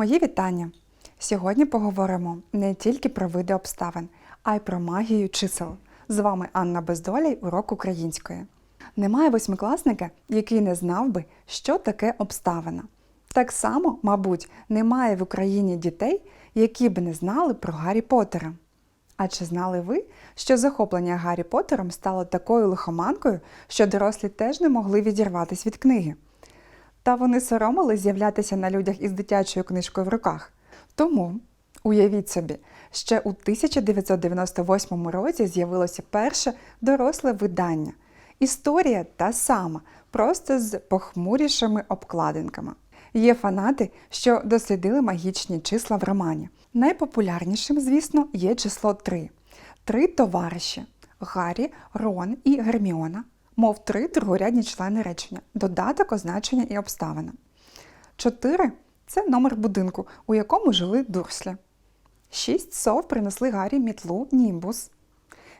Мої вітання! Сьогодні поговоримо не тільки про види обставин, а й про магію чисел. З вами Анна Бездолій, урок української. Немає восьмикласника, який не знав би, що таке обставина. Так само, мабуть, немає в Україні дітей, які б не знали про Гаррі Поттера. А чи знали ви, що захоплення Гаррі Поттером стало такою лихоманкою, що дорослі теж не могли відірватися від книги? Та вони соромились з'являтися на людях із дитячою книжкою в руках. Тому, уявіть собі, ще у 1998 році з'явилося перше доросле видання. Історія та сама, просто з похмурішими обкладинками. Є фанати, що дослідили магічні числа в романі. Найпопулярнішим, звісно, є число 3. Три товариші Гаррі, Рон і Герміона, мов три другорядні члени речення, додаток, означення і обставина. 4 це номер будинку, у якому жили дурслі. Шість сов принесли Гаррі мітлу Німбус.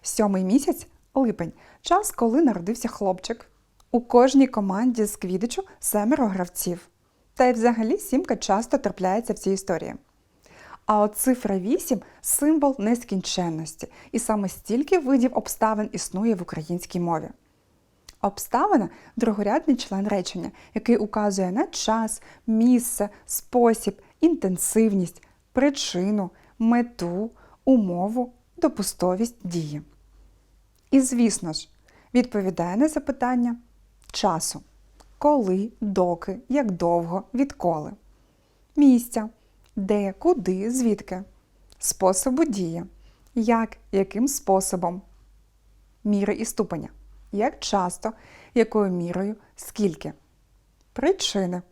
Сьомий місяць липень час, коли народився хлопчик. У кожній команді з квідичу семеро гравців. Та й взагалі сімка часто трапляється в цій історії. А от цифра 8 – символ нескінченності, і саме стільки видів обставин існує в українській мові. Обставина другорядний член речення, який указує на час, місце, спосіб, інтенсивність, причину, мету, умову, допустовість дії. І, звісно ж, відповідає на запитання часу. Коли, доки, як довго, відколи. Місця, де, куди, звідки. Способу дії. Як, яким способом. Міри і ступеня. Як часто, якою мірою, скільки. Причини.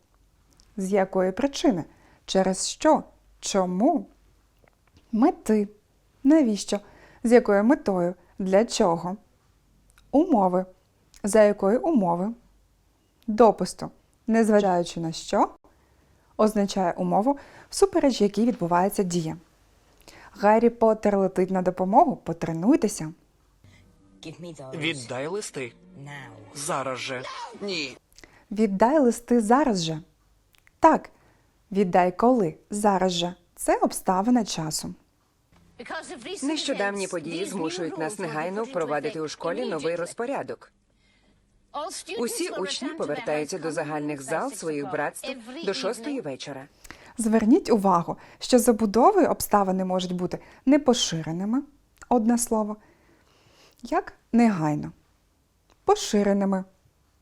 З якої причини? Через що? Чому? Мети. Навіщо? З якою метою? Для чого? Умови. За якої умови? Допусту. Незважаючи на що, означає умову, всупереч якій відбувається дія. Гаррі Поттер летить на допомогу, потренуйтеся. Віддай листи. Зараз же. Ні. Віддай листи зараз же. Так, віддай коли зараз же. Це обставина часу. Нещодавні події змушують нас негайно впровадити у школі новий розпорядок. Усі учні повертаються до загальних зал своїх братств до шостої вечора. Зверніть увагу, що забудовою обставини можуть бути непоширеними, одне слово, як негайно, поширеними,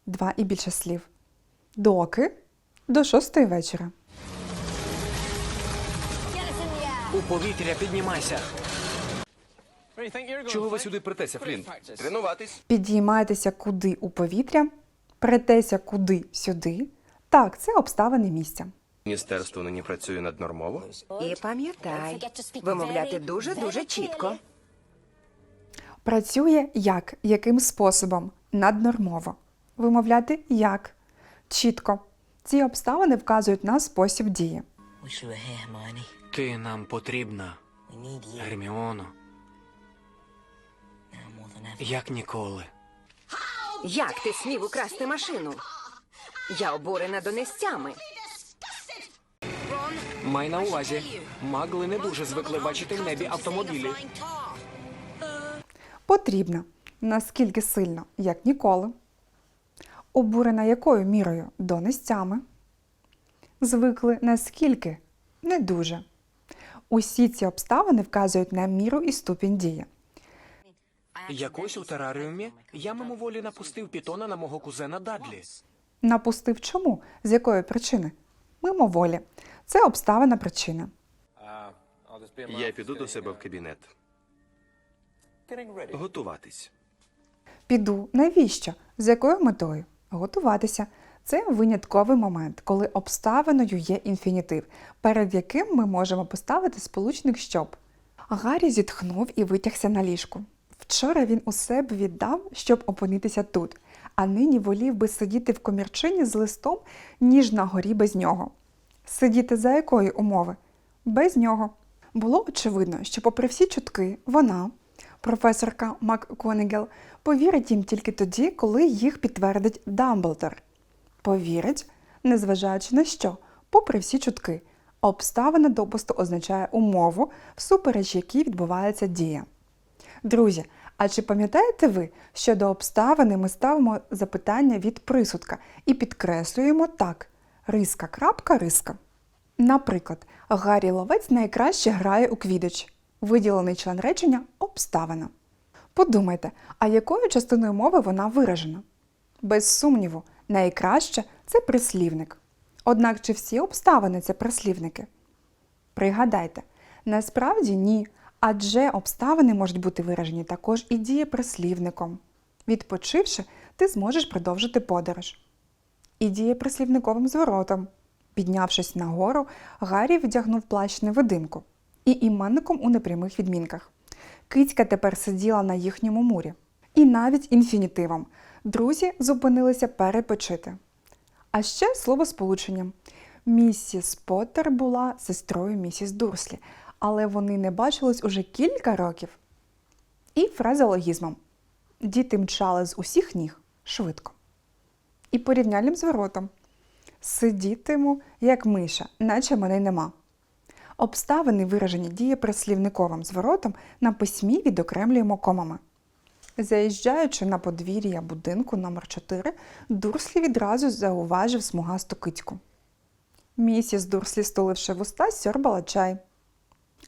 два і більше слів, доки до шостої вечора. У повітря піднімайся. Чого ви сюди притеся, Флінт? Тренуватись. Підіймайтеся куди у повітря, претеся куди сюди. Так, це обставини місця. Міністерство нині працює наднормово. І пам'ятай, вимовляти дуже дуже чітко. Працює як, яким способом, наднормово. Вимовляти як, чітко. Ці обставини вказують на спосіб дії. Ти нам потрібна, Герміоно, як ніколи. Як ти смів украсти машину? Я обурена донестями. Май на увазі, магли не дуже звикли бачити в небі автомобілі. Потрібна. Наскільки сильно, як ніколи. Обурена якою мірою донестями. Звикли наскільки не дуже. Усі ці обставини вказують на міру і ступінь дії. Якось у тераріумі я мимоволі напустив пітона на мого кузена Дадлі. Напустив чому? З якої причини? Мимоволі. Це обставина причини. Я піду до себе в кабінет. Готуватись. Піду. Навіщо? З якою метою? Готуватися. Це винятковий момент, коли обставиною є інфінітив, перед яким ми можемо поставити сполучник щоб. Гаррі зітхнув і витягся на ліжку. Вчора він усе б віддав, щоб опинитися тут, а нині волів би сидіти в комірчині з листом, ніж на горі без нього. Сидіти за якої умови? Без нього. Було очевидно, що, попри всі чутки, вона, професорка МакКонегел, повірить їм тільки тоді, коли їх підтвердить Дамблдор. Повірить, незважаючи на що, попри всі чутки, Обставина допусту означає умову, всупереч якій відбувається дія. Друзі, а чи пам'ятаєте ви, що до обставини ми ставимо запитання від присудка і підкреслюємо так: риска, крапка, риска. Наприклад, Гаррі Ловець найкраще грає у квідич. Виділений член речення обставина. Подумайте, а якою частиною мови вона виражена? Без сумніву, найкраще це прислівник. Однак чи всі обставини це прислівники? Пригадайте, насправді ні, адже обставини можуть бути виражені також і дієприслівником. Відпочивши, ти зможеш продовжити подорож. І дієприслівниковим зворотом. Піднявшись нагору, Гаррі вдягнув плащ невидимку і іменником у непрямих відмінках. Кицька тепер сиділа на їхньому мурі. І навіть інфінітивом. Друзі зупинилися перепочити. А ще слово сполучення. Місіс Поттер була сестрою місіс Дурслі, але вони не бачились уже кілька років. І фразеологізмом. Діти мчали з усіх ніг швидко. І порівняльним зворотом. Сидітиму, як миша, наче мене нема. Обставини, виражені дієприслівниковим зворотом, на письмі відокремлюємо комами. Заїжджаючи на подвір'я будинку номер 4 Дурслі відразу зауважив смугасту кицьку. Місіс Дурслі, стуливши вуста, сьорбала чай.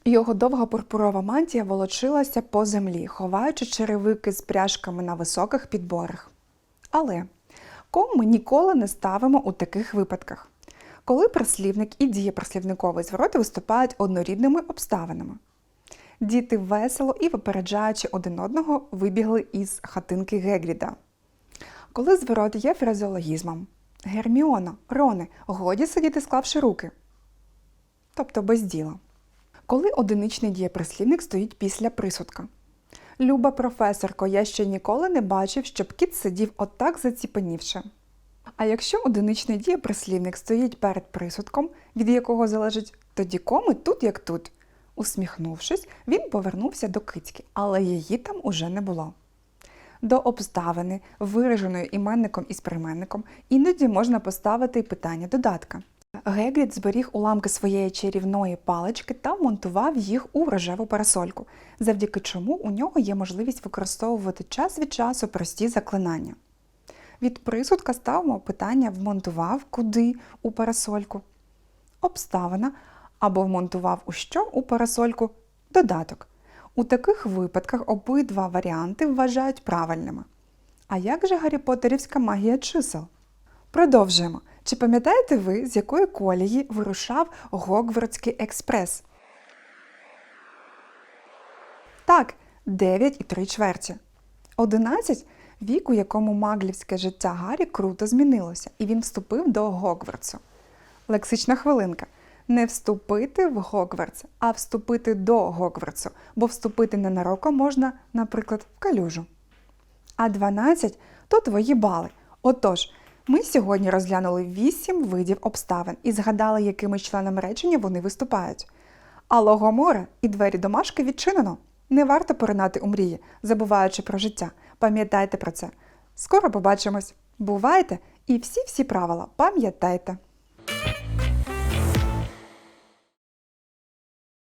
Його довга пурпурова мантія волочилася по землі, ховаючи черевики з пряжками на високих підборах. Але ком ми ніколи не ставимо у таких випадках, коли прислівник і дієприслівниковий звороти виступають однорідними обставинами. Діти весело і випереджаючи один одного, вибігли із хатинки Гегріда. Коли зворот є фразеологізмом Герміона, Роне, годі сидіти склавши руки. Тобто без діла. Коли одиничний дієприслівник стоїть після присудка. Люба професорко, я ще ніколи не бачив, щоб кіт сидів отак заціпанівши. А якщо одиничний дієприслівник стоїть перед присудком, від якого залежить тоді коми тут як тут. Усміхнувшись, він повернувся до кицьки, але її там уже не було. До обставини, вираженої іменником і сприменником, іноді можна поставити й питання додатка. Гегрід зберіг уламки своєї чарівної палички та вмонтував їх у рожеву парасольку, завдяки чому у нього є можливість використовувати час від часу прості заклинання. Від присудка ставимо питання вмонтував куди у парасольку. Обставина або вмонтував у що у парасольку додаток. У таких випадках обидва варіанти вважають правильними. А як же Гаррі Поттерівська магія чисел? Продовжуємо. Чи пам'ятаєте ви, з якої колії вирушав Гогвардський експрес? Так, 9 і 3 чверті. 11 – вік, у якому маглівське життя Гаррі круто змінилося, і він вступив до Гогвардсу. Лексична хвилинка. Не вступити в Гогвардс, а вступити до Гогвардсу, бо вступити ненароком можна, наприклад, в калюжу. А 12 – то твої бали. Отож, ми сьогодні розглянули 8 видів обставин і згадали, якими членами речення вони виступають. А логомора і двері домашки відчинено. Не варто поринати у мрії, забуваючи про життя. Пам'ятайте про це. Скоро побачимось. Бувайте і всі-всі правила пам'ятайте.